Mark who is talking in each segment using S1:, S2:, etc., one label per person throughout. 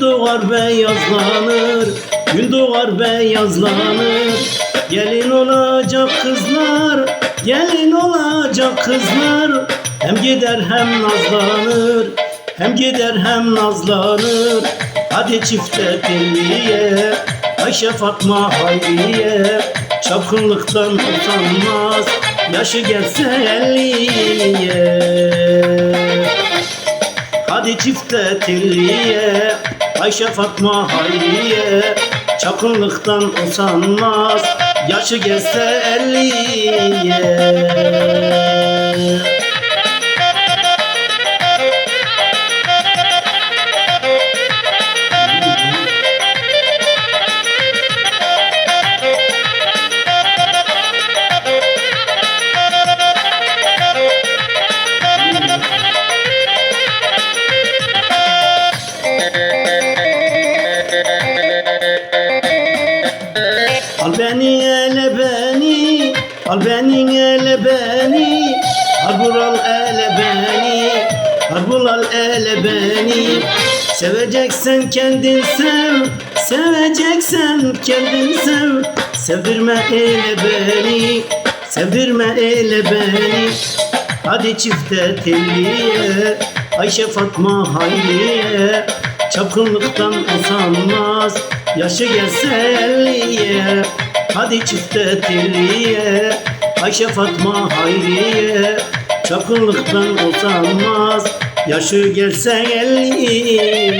S1: doğar beyazlanır Gün doğar beyazlanır Gelin olacak kızlar Gelin olacak kızlar. Hem gider hem nazlanır Hem gider hem nazlanır. Hadi çifte telliye Ayşe Fatma Hayriye. Çapkınlıktan utanmaz Yaşı gelse elliye Hadi çifte telliye Ayşe Fatma Hayriye Çapkınlıktan usanmaz Yaşı gelse elliye Al beni ele beni Al beni ele beni. Al ele beni al ele beni. Seveceksen kendin sev Seveceksen kendin sev. Sevdirme ele beni Sevdirme ele beni. Hadi çifte telliye Ayşe Fatma Hayriye. Çapkınlıktan usanmaz Yaşı gelse elliye Hadi çifte telliye Ayşe Fatma Hayriye Çapkınlıktan usanmaz Yaşı gelse elliye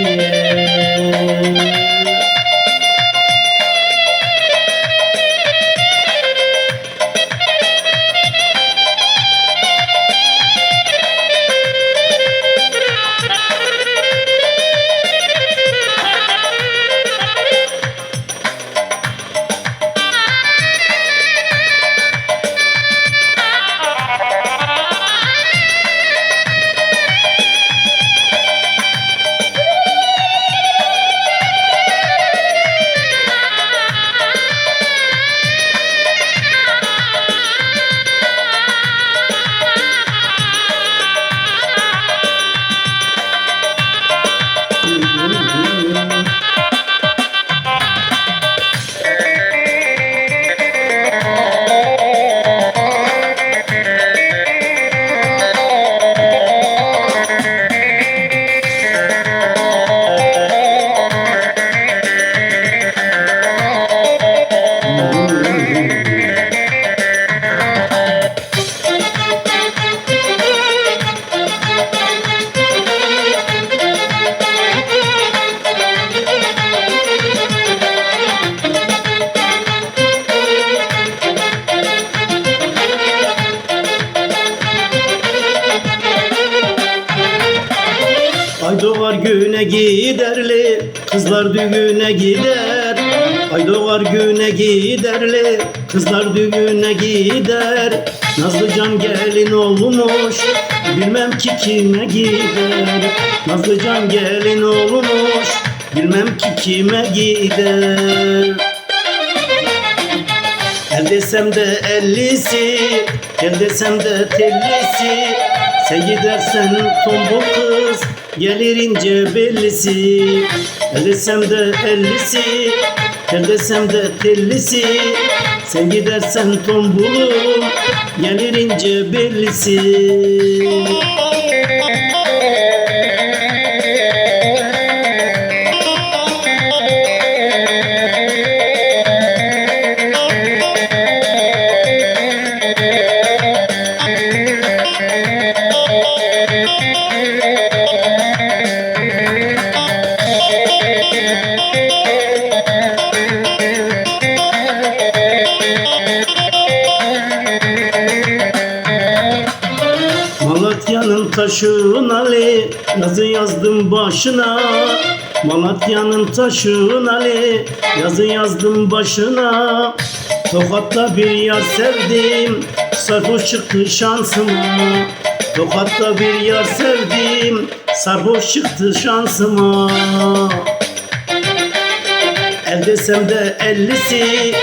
S1: doğar güne giderli Kızlar düğüne gider. Ay doğar güne giderli Kızlar düğüne gider. Nazlıcan gelin olmuş Bilmem ki kime gider. Nazlıcan gelin olmuş Bilmem ki kime gider. El desem de ellisi Gel desem de tellisi Sen gidersen tombul kız Gelir ince bellisi. El de ellisi Gel desem de tellisi. Sen gidersen tombulum Gelir ince bellisi Malatya'nın taşın Ali Yazı yazdım başına. Malatya'nın taşın Ali Yazı yazdım başına. Tokat'ta bir yar sevdim Sarhoş çıktı şansıma. Tokat'ta bir yar sevdim Sarhoş çıktı şansıma. El desem de ellisi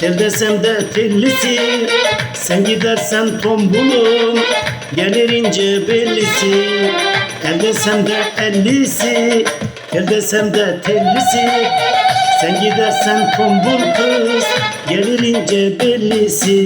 S1: Tel desem de tellisi. Sen gidersen tombulum Gelir ince bellisi El desem de ellisi Gel desem de tellisi. Sen gidersen tombul kız Gelir ince bellisi